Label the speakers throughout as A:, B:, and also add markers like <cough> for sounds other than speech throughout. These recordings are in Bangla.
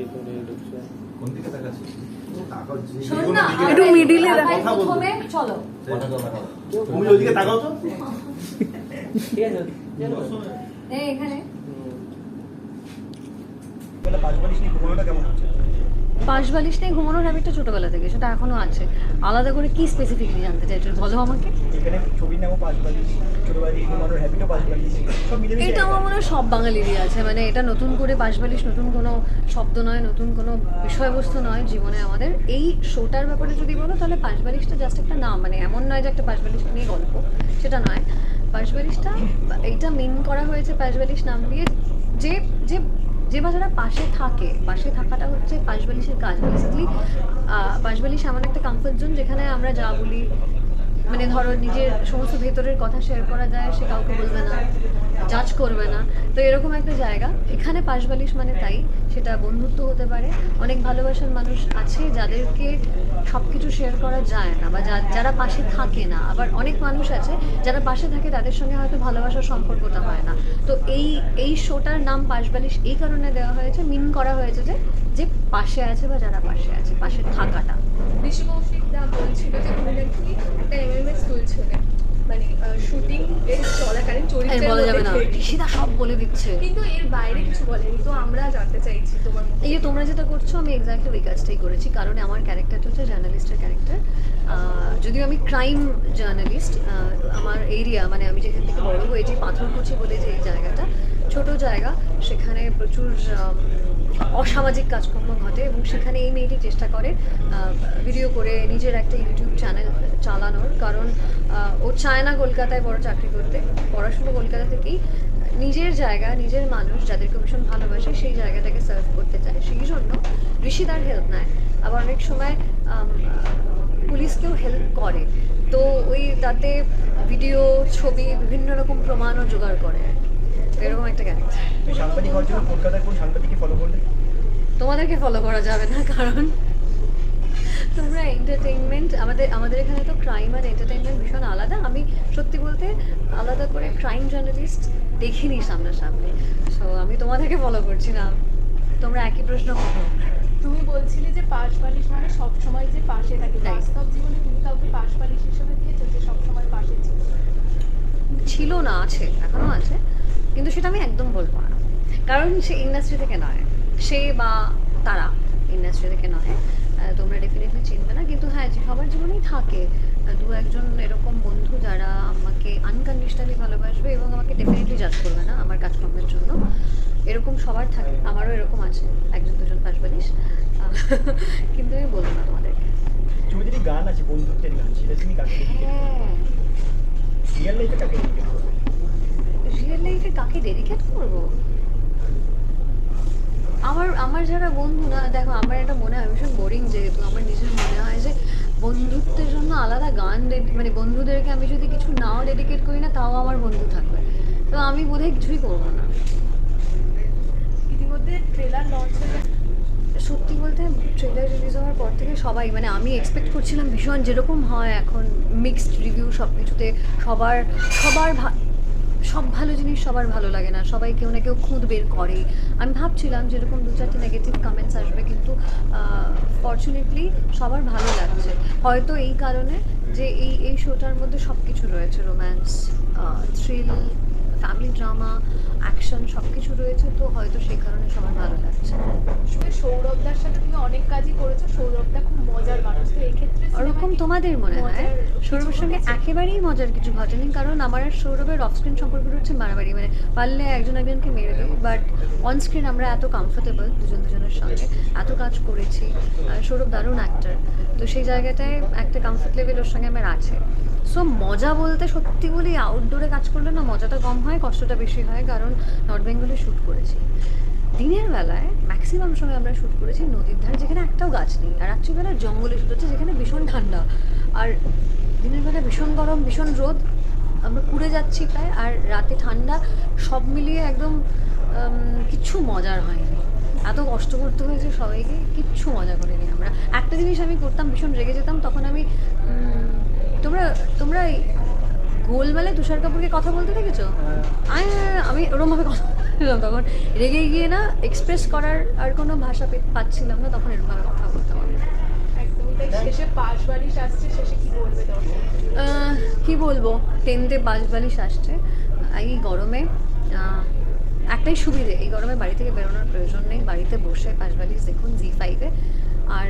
A: সেই করে ঢুকছে।
B: কোন দিকে তাকাচ্ছিস
C: শোন না
D: একটু middle এ
C: প্রথমে চলো।
E: তুমি ওইদিকে তাকাও তো।
A: ঠিক আছে
C: এই এখানে। পাশ বালিশ নিয়ে ঘুমানোর হ্যাবিটটা ছোটবেলা থেকে সেটা এখনও আছে। আলাদা করে কি স্পেসিফিকলি জানতে চাইছো? বলো আমাকে। এটা আমার মনে হয় সব বাঙালিরই আছে। মানে এটা নতুন করে বাঁশবালিশ নতুন কোনো শব্দ নয় নতুন কোনো বিষয়বস্তু নয় জীবনে আমাদের। এই শোটার ব্যাপারে যদি বলো তাহলে পাঁচবালিশটা জাস্ট একটা নাম। মানে এমন নয় যে একটা পাঁচবালিশ নিয়ে গল্প সেটা নয়। পাঁচবালিশটা এইটা মিন করা হয়েছে পাঁচবালিশ নাম দিয়ে যে যে যে ভাষাটা পাশে থাকে, পাশে থাকাটা হচ্ছে পাশবালিশের কাজ বেসিক্যালি পাশবালিশ এমন একটা কমফর্ট জোন যেখানে আমরা যা বলি মানে ধরো নিজের সমস্ত ভেতরের কথা শেয়ার করা যায়, সে কাউকে বলবে না জাজ করবে না। তো এরকম একটা জায়গা। এখানে পাশবালিশ মানে তাই, সেটা বন্ধুত্ব হতে পারে। অনেক ভালোবাসার মানুষ আছে যাদেরকে সব কিছু শেয়ার করা যায় না, বা যারা পাশে থাকে না। আবার অনেক মানুষ আছে, যারা পাশে থাকে তাদের সঙ্গে হয়তো ভালোবাসার সম্পর্কটা হয় না। তো এই এই শোটার নাম পাশবালিশ এই কারণে দেওয়া হয়েছে মিন করা হয়েছে যে যে পাশে আছে বা যারা পাশে আছে, পাশে থাকাটা।
D: ঋষি কৌশিক দা বলছিল যে উনি নাকি একটা এমএমএস তুলছিলেন মানে শুটিং এর চলাকালীন চরিত্রের
C: বলা যাবে না। ঋষিদা সব বলে দিচ্ছে।
D: কিন্তু এর বাইরে কিছু বলেনি। তো আমরা জানতে চাইছি তোমার
C: এই যে তোমরা যেটা করছ আমি এক্স্যাক্টলি ওই কাজটাই করেছি। কারণ আমার ক্যারেক্টারটা হচ্ছে জার্নালিস্টের ক্যারেক্টার যদিও আমি ক্রাইম জার্নালিস্ট আমার এরিয়া মানে আমি যেখান থেকে বড় হয়েছি পাথরকুচি বলে যে এই জায়গাটা ছোট জায়গা সেখানে প্রচুর অসামাজিক কাজকর্ম ঘটে এবং সেখানে এই মেয়েটি চেষ্টা করে ভিডিও করে নিজের একটা ইউটিউব চ্যানেল চালানোর। কারণ ও চায় না কলকাতায় বড় চাকরি করতে। পড়াশুনো কলকাতা থেকেই নিজের জায়গা, নিজের মানুষ যাদেরকে ভীষণ ভালোবাসে, সেই জায়গাটাকে সার্ভ করতে চায়। সেই জন্য ঋষিদার হেল্প নেয়। আবার অনেক সময় পুলিশকেও হেল্প করে। তো ওই তাতে ভিডিও ছবি, বিভিন্ন রকম প্রমাণও জোগাড় করে। এরকম একটা ক্যারেক্টার
F: সাংবাদিক হওয়ার জন্য কলকাতায় কোন সাংবাদিককে ফলো করলে?
C: তোমাদেরকে ফলো করা যাবে না কারণ তোমরা এন্টারটেইনমেন্ট আমাদের আমাদের এখানে তো ক্রাইম আর এন্টারটেইনমেন্ট ভীষণ আলাদা। আমি সত্যি বলতে আলাদা করে ক্রাইম জার্নালিস্ট দেখিনি সামনাসামনি। সো আমি তোমাদেরকে ফলো করছি না তোমরা একই প্রশ্ন করো।
D: তুমি বলছিলে যে পাশ বালিশ মানে সব সময় যে পাশে থাকে। বাস্তব জীবনে তুমি কাউকে পাশ বালিশ হিসেবে দিয়েছ যে সব সময় পাশে ছিল?
C: ছিল না আছে এখনও আছে। কিন্তু সেটা আমি একদম বলব না। কারণ সে ইন্ডাস্ট্রি থেকে নয়। সে বা তারা ইন্ডাস্ট্রি থেকে নয়। তোমরা ডেফিনেটলি চিনবে না। কিন্তু হ্যাঁ যে সবার জীবনেই থাকে। দু একজন এরকম বন্ধু যারা আমাকে আনকন্ডিশনালি ভালোবাসবে এবং আমাকে ডেফিনেটলি জাজ করবে না আমার কাজকর্মের জন্য। এরকম সবার থাকে। আমারও এরকম আছে। একজন দুজন পাশবালিশ। আহ, কিন্তু আমি বলব না তোমাদেরকে
F: তুমি যদি গান আছে বন্ধুত্বের গান সেটা তুমি কাকে
C: হ্যাঁ।
F: রিয়েল লাইফে কাকে
C: কাকে ডেডিকেট করব? আমার আমার যারা বন্ধু না দেখো আমার এটা মনে হয় ভীষণ বোরিং যেহেতু আমার নিজের মনে হয় যে বন্ধুত্বের জন্য আলাদা গান মানে বন্ধুদেরকে আমি যদি কিছু নাও ডেডিকেট করি না তাও আমার বন্ধু থাকবে। তো আমি বোধহয় কিছুই করব না।
D: ইতিমধ্যে ট্রেলার লঞ্চ হয়ে
C: সত্যি বলতে ট্রেলার রিলিজ হওয়ার পর থেকে সবাই মানে আমি এক্সপেক্ট করছিলাম ভীষণ যেরকম হয় এখন মিক্সড রিভিউ সব কিছুতে সবার সবার সব ভালো জিনিস সবার ভালো লাগে না, সবাই কেউ না কেউ খুঁত বের করে। আমি ভাবছিলাম যেরকম দু চারটি নেগেটিভ কমেন্টস আসবে কিন্তু ফর্চুনেটলি সবার ভালো লাগছে। হয়তো এই কারণে যে এই এই শোটার মধ্যে সব কিছু রয়েছে romance thrill family drama action সব কিছু রয়েছে তো হয়তো সেই কারণে সবার ভালো লাগছে।
D: আসলে সৌরভদার সাথে তুমি অনেক কাজই করেছ সৌরভদা খুব মজার মানুষ তো এক্ষেত্রে
C: ওরকম তোমাদের মনে হয়? সৌরভের সঙ্গে একেবারেই মজার কিছু ঘটেনি কারণ আমার আর সৌরভের অফ স্ক্রিন সম্পর্কটা হচ্ছে মারামারি মানে পারলে একজন একজনকে মেরে দেবো বাট অন স্ক্রিন আমরা এত কমফোর্টেবল দুজন দুজনের সঙ্গে এত কাজ করেছি সৌরভ দারুণ অ্যাক্টার তো সেই জায়গাটায় একটা কমফোর্ট লেভেল ওর সঙ্গে আমার আছে। সো মজা বলতে সত্যি বলি আউটডোরে কাজ করলে না মজাটা কম হয় কষ্টটা বেশি হয়, কারণ নর্থ বেঙ্গলে শ্যুট করেছি। দিনের বেলায় ম্যাক্সিমাম সময় আমরা শ্যুট করেছি নদীর ধারে, যেখানে একটাও গাছ নেই। আর রাত্রিবেলা জঙ্গলে শ্যুট হচ্ছে যেখানে ভীষণ ঠান্ডা। আর দিনের বেলা ভীষণ গরম, ভীষণ রোদ। আমরা পুড়ে যাচ্ছি প্রায়, আর রাতে ঠান্ডা, সব মিলিয়ে একদম কিচ্ছু মজার হয়নি। এত কষ্ট করতে হয়েছে সবাইকে, কিচ্ছু মজা করিনি আমরা। একটা জিনিস আমি করতাম, ভীষণ রেগে যেতাম, তখন আমি তোমরা তোমরা গোলমালে তুষার কাপুরকে কথা বলতে দেখেছ? আমি আমি ওরমভাবে কথা বলছিলাম তখন। রেগে গিয়ে না এক্সপ্রেস করার আর কোনো ভাষা পে- পাচ্ছিলাম না তখন এরকমভাবে কথা বলতাম আমি।
D: শেষে পাশ বারিশ আসছে শেষে কি বলবে
C: কি বলব? টেন্টে বাস বালিশ আসছে এই গরমে একটাই সুবিধে এই গরমে বাড়ি থেকে বেরোনোর প্রয়োজন নেই। বাড়িতে বসে পাঁচ বালিশ দেখুন জি ফাইভে আর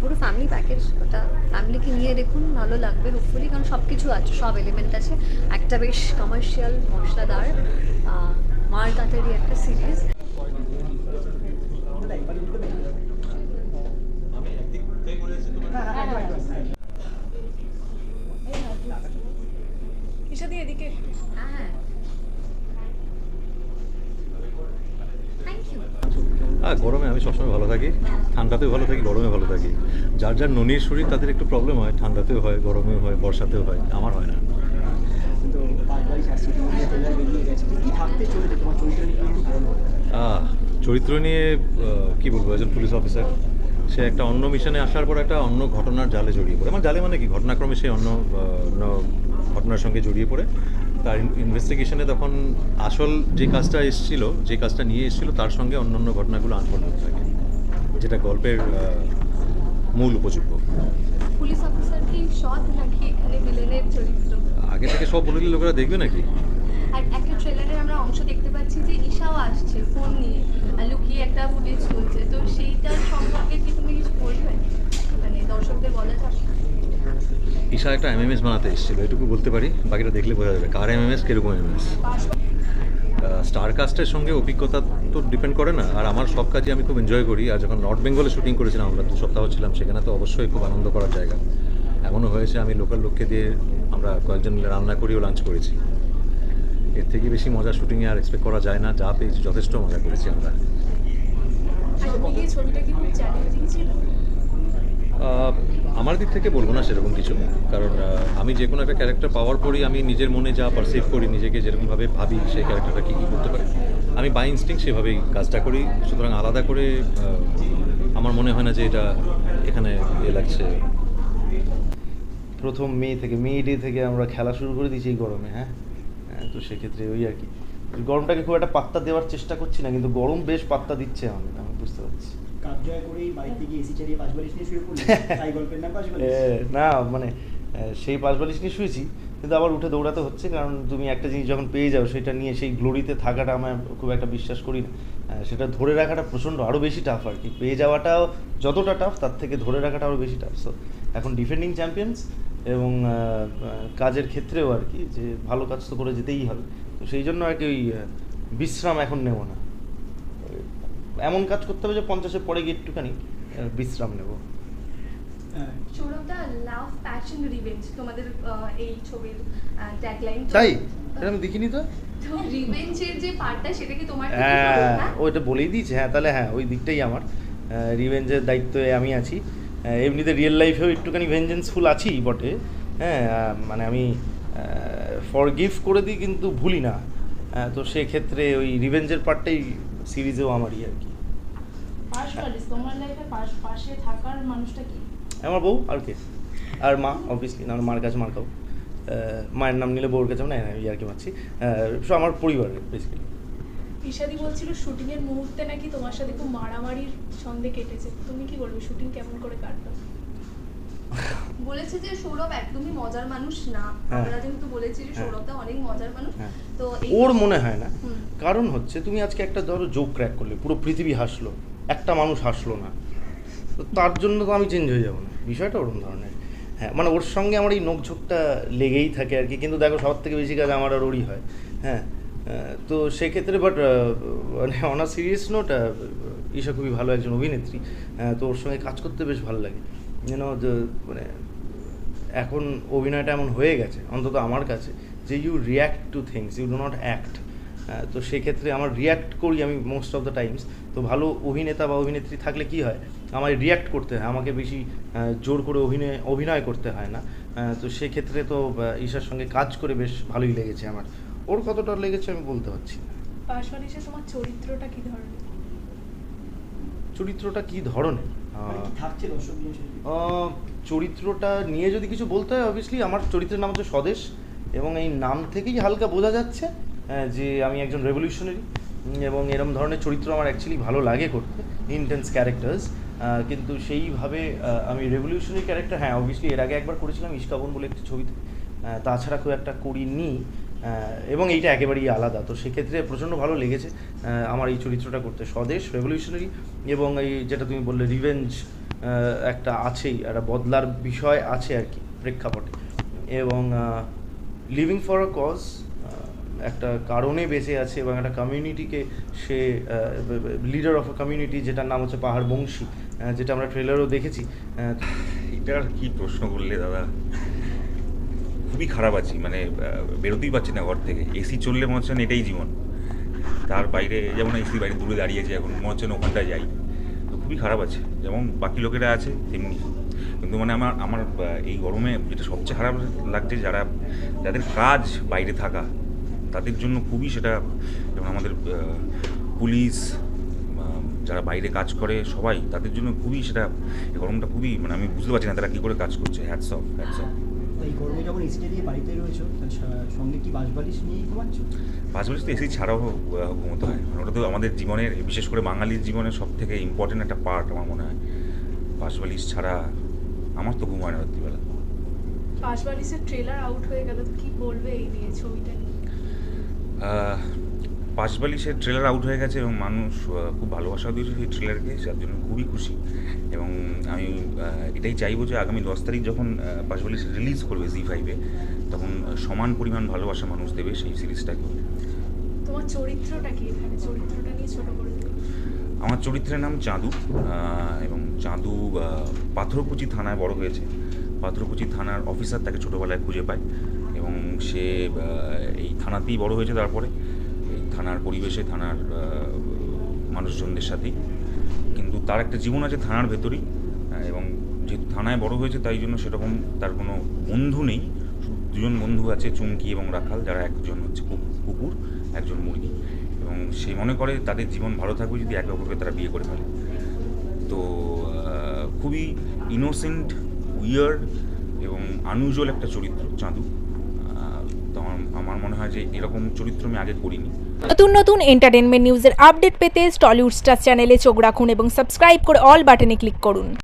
C: পুরো ফ্যামিলি প্যাকেজ ওটা ফ্যামিলিকে নিয়ে দেখুন, ভালো লাগবে হোপফুলি কারণ সব কিছু আছে, সব এলিমেন্ট আছে। একটা বেশ কমার্শিয়াল মশলাদার মার কাটারি একটা সিরিজ
D: ঈশাদি এদিকে
C: হ্যাঁ থ্যাংক ইউ
E: হ্যাঁ গরমে আমি সবসময় ভালো থাকি ঠান্ডাতেও ভালো থাকি গরমে ভালো থাকি। যার যার ননির শরীর তাদের একটু প্রবলেম হয় ঠান্ডাতেও হয় গরমেও হয় বর্ষাতেও হয় আমার হয় না।
F: চরিত্র নিয়ে?
E: কি বলব একজন পুলিশ অফিসার সে একটা অন্য মিশনে আসার পর একটা অন্য ঘটনার জালে জড়িয়ে পড়ে। আমার জালে মানে কি? ঘটনাক্রমে সে অন্য ঘটনার সঙ্গে জড়িয়ে পড়ে। তার ইনভেস্টিগেশনে তখন আসল যে কাজটা এসেছিল যে কাজটা নিয়ে এসেছিল তার সঙ্গে অন্য অন্য ঘটনাগুলো আনফোল্ড হতে থাকে যেটা গল্পের মূল উপযোগ্য।
D: পুলিশ অফিসার কি সৎ নাকি এখানে
E: আগে থেকে সব বলে লোকেরা দেখবে নাকি?
D: আর একটা ট্রেলারে আমরা অংশ দেখতে পাচ্ছি যে ঈশাও আসছে ফোন নিয়ে আর লুকিয়ে একটা ফুটেজ চলছে তো সেইটার সম্পর্কে কি তুমি কিছু বলবে? মানে দর্শকদের বলা যাবে
E: ঈশা একটা এমএমএস বানাতে এসেছিল এটুকু বলতে পারি বাকিটা দেখলে বোঝা যাবে। কার এমএমএস কীরকম এমএমএস
D: পাশ
E: স্টার কাস্টের সঙ্গে অভিজ্ঞতা তো ডিপেন্ড করে না আর আমার সব কাজই আমি খুব এনজয় করি আর যখন নর্থ বেঙ্গলে শুটিং করেছিলাম আমরা দু সপ্তাহ ছিলাম সেখানে তো অবশ্যই খুব আনন্দ করার জায়গা। এমনও হয়েছে আমি লোকাল লোককে দিয়ে আমরা কয়েকজন মিলে রান্না করিও লাঞ্চ করেছি। এর থেকে বেশি মজা শুটিংয়ে আর এক্সপেক্ট করা যায় না যা পেয়েছি যথেষ্ট মজা করেছি আমরা। আহ, আমার দিক থেকে বলব না সেরকম কিছু কারণ আমি যে কোনো একটা ক্যারেক্টার পাওয়ার পরই আমি নিজের মনে যা পারসিভ করি নিজেকে যেরকমভাবে ভাবি সেই ক্যারেক্টারটা কী কী করতে পারে। আমি বাই ইনস্টিং সেভাবেই কাজটা করি সুতরাং আলাদা করে আমার মনে হয় না যে এটা এখানে এ লাগছে।
G: প্রথম মে থেকে মে ডে থেকে আমরা খেলা শুরু করে দিয়েছি এই গরমে হ্যাঁ? হ্যাঁ, তো সেক্ষেত্রে ওই আর কি। গরমটাকে খুব একটা পাত্তা দেওয়ার চেষ্টা করছি না কিন্তু গরম বেশ পাত্তা দিচ্ছে আমি আমি বুঝতে পারছি। <laughs> না মানে সেই পাঁচ বালিশ নিয়ে শুয়েছি কিন্তু আবার উঠে দৌড়াতে হচ্ছে কারণ তুমি একটা জিনিস যখন পেয়ে যাও সেটা নিয়ে সেই গ্লোরিতে থাকাটা আমার খুব একটা বিশ্বাস করি না। সেটা ধরে রাখাটা প্রচণ্ড আরও বেশি টাফ আর কি। পেয়ে যাওয়াটাও যতটা টাফ তার থেকে ধরে রাখাটা আরও বেশি টাফ সো এখন ডিফেন্ডিং চ্যাম্পিয়ন্স এবং কাজের ক্ষেত্রেও আর কি যে ভালো কাজ তো করে যেতেই হবে। তো সেই জন্য আর কি ওই বিশ্রাম এখন নেব না। এমন কাজ করতে হবে যে পঞ্চাশের পরে গিয়ে একটুখানি বিশ্রাম নেব।
D: তোমাদের এই ছবির ট্যাগলাইন
G: তাই? এটা আমি দেখিনি তো?
D: রিভেঞ্জের যে পার্টটা সেটা কি তোমার
G: হ্যাঁ? ওইটা বলেই দিয়েছে। হ্যাঁ তাহলে হ্যাঁ ওই দিকটাই আমার। রিভেঞ্জের দায়িত্বে আমি আছি। এমনিতে রিয়েল লাইফেও একটুখানি ভেঞ্জেন্সফুল আছি বটে। হ্যাঁ মানে আমি ফর গিফট করে দিই কিন্তু ভুলি না। তো সেক্ষেত্রে ওই রিভেঞ্জের পার্টটাই সিরিজেও আমারই আর কি।
H: তোমার পাশ পাশে থাকার মানুষটা কি?
G: আমার বউ আর কে? আর মা অবভিয়াসলি না মার কাছে মার খাও মায়ের নাম নিলে বউর কাছে না আর কি মারছি সো আমার পরিবারের বেসিক্যালি
D: ঈশাদি বলছিল শুটিং এর মুহূর্তে নাকি তোমার সাথে খুব মারামারির ছন্দে কেটেছে। তুমি কি করবে? শুটিং কেমন করে কাটবে <laughs> বলেছে যে সৌরভ একদমই মজার মানুষ না।
G: হ্যাঁ।
D: আমরা যেহেতু বলেছি যে
G: হ্যাঁ।
D: সৌরভদা অনেক মজার মানুষ
G: হ্যাঁ।
D: তো
G: ওর মনে হয় না। কারণ হচ্ছে তুমি আজকে একটা ধরো জোক ক্র্যাক করলে পুরো পৃথিবী হাসলো একটা মানুষ হাসলো না। তো তার জন্য তো আমি চেঞ্জ হয়ে যাব না। বিষয়টা ওরকম ধরনের। হ্যাঁ মানে ওর সঙ্গে আমার এই নোকঝোঁকটা লেগেই থাকে আর কি কিন্তু দেখো সবার থেকে বেশি কাজ আমার আর ওরই হয়। হ্যাঁ তো সেক্ষেত্রে বাট মানে অনার সিরিয়াস নোট ঈশা খুবই ভালো একজন অভিনেত্রী। আহ, তো ওর সঙ্গে কাজ করতে বেশ ভালো লাগে। যেন মানে এখন অভিনয়টা এমন হয়ে গেছে অন্তত আমার কাছে যে you react to things you do not act তো সেক্ষেত্রে আমার রিয়্যাক্ট করি আমি মোস্ট অফ দ্য টাইমস তো ভালো অভিনেতা বা অভিনেত্রী থাকলে কি হয়? আমার রিয়্যাক্ট করতে হয় আমাকে বেশি জোর করে অভিনয় অভিনয় করতে হয় না। তো সেক্ষেত্রে তো ঈশার সঙ্গে কাজ করে বেশ ভালোই লেগেছে আমার। ওর কতটা লেগেছে আমি বলতে পারছি না।
D: তোমার চরিত্রটা কি ধরনের?
G: চরিত্রটা কি ধরনের?
F: মানে
G: চরিত্রটা নিয়ে যদি কিছু বলতে হয় অবভিয়াসলি আমার চরিত্রের নাম হচ্ছে স্বদেশ এবং এই নাম থেকেই হালকা বোঝা যাচ্ছে যে আমি একজন রেভলিউশনারি এবং এরম ধরনের চরিত্র আমার অ্যাকচুয়ালি ভালো লাগে করতে ইন্টেন্স ক্যারেক্টার্স কিন্তু সেইভাবে আমি রেভলিউশনারি ক্যারেক্টার হ্যাঁ অবভিয়াসলি এর আগে একবার করেছিলাম ইস্কাবন বলে একটি ছবিতে তাছাড়া খুব একটা করিনি এবং এইটা একেবারেই আলাদা। তো সেক্ষেত্রে প্রচণ্ড ভালো লেগেছে আমার এই চরিত্রটা করতে। স্বদেশ রেভলিউশনারি এবং এই যেটা তুমি বললে রিভেঞ্জ একটা আছেই, একটা বদলার বিষয় আছে আর কি, প্রেক্ষাপটে। এবং লিভিং ফর আ কজ একটা কারণে বেঁচে আছে এবং একটা কমিউনিটিকে সে লিডার অফ আ কমিউনিটি যেটার নাম হচ্ছে পাহাড় বংশী যেটা আমরা ট্রেলারও দেখেছি।
I: এটার কি প্রশ্ন করলে, দাদা? খুবই খারাপ আছি মানে বেরোতেই পারছি না ঘর থেকে। এসি চললে মনে হচ্ছে এটাই জীবন। তার বাইরে, যেমন এসি বাইরে দূরে দাঁড়িয়েছে, এখন মনে হচ্ছে ওখানটায় যাই। তো খুবই খারাপ আছে। যেমন বাকি লোকেরা আছে, তেমনি। কিন্তু মানে আমার আমার এই গরমে যেটা সবচেয়ে খারাপ লাগছে, যারা, যাদের কাজ বাইরে থাকা, তাদের জন্য খুবই সেটা, যেমন আমাদের পুলিশ যারা বাইরে কাজ করে, সবাই, তাদের জন্য খুবই সেটা গরমটা খুবই মানে আমি বুঝতে পারছি না তারা কী করে কাজ করছে। হ্যাটস অফ হ্যাটস অফ
F: এই গরমে যখন এসিটা দিয়ে বাড়িতে রয়েছো সঙ্গে কি বাঁশবালিশ নিয়েই ঘুমাচ্ছ?
I: তো এসি ছাড়াও ঘুমোতে হয়। কারণ ওটা তো আমাদের জীবনের বিশেষ করে বাঙালির জীবনের সব থেকে ইম্পর্টেন্ট একটা পার্ট আমার মনে হয়। বাঁশবালিশ ছাড়া আমার তো ঘুম হয় না রাত্রিবেলা।
D: পাশবালিশের ট্রেলার আউট হয়ে গেল কি বলবে এই নিয়ে ছবিটা নিয়ে
I: সে ট্রেলার আউট হয়ে গেছে এবং মানুষ খুব ভালোবাসা দিয়েছে সেই ট্রেলারকে যার জন্য খুবই খুশি। এবং আমি এটাই চাইব যে আগামী দশ তারিখ যখন পাঁচবালিশ রিলিজ করবে জি ফাইভে তখন সমান পরিমাণ ভালোবাসা মানুষ দেবে সেই সিরিজটাকে
D: তোমার চরিত্রটা কি এখানে? চরিত্রটা নিয়ে ছোট করে
I: আমার চরিত্রের নাম চাঁদু এবং চাঁদু পাথরকুচি থানায় বড় হয়েছে। পাথরকুচি থানার অফিসার তাকে ছোটোবেলায় খুঁজে পায় এবং সে এই থানাতেই বড় হয়েছে তারপরে। থানার পরিবেশে, থানার মানুষজনদের সাথেই। কিন্তু তার একটা জীবন আছে থানার ভেতরেই এবং যেহেতু থানায় বড় হয়েছে, তাই জন্য সেরকম তার কোনো বন্ধু নেই। দুজন বন্ধু আছে, চুমকি এবং রাখাল, যারা একজন হচ্ছে কুকুর, একজন মুরগি। এবং সে মনে করে তাদের জীবন ভালো থাকবে যদি একে অপরকে তারা বিয়ে করে ফেলে। তো খুবই ইনোসেন্ট উইয়ার্ড এবং আনইউজুয়াল একটা চরিত্র, চাঁদু। আমার মনে হয় যে এরকম চরিত্র আমি আগে করিনি।
J: নতুন নতুন এন্টারটেনমেন্ট নিউজের আপডেট পেতে টলিউড স্টার চ্যানেলে চোখ রাখুন এবং সাবস্ক্রাইব করে অল বাটনে ক্লিক করুন।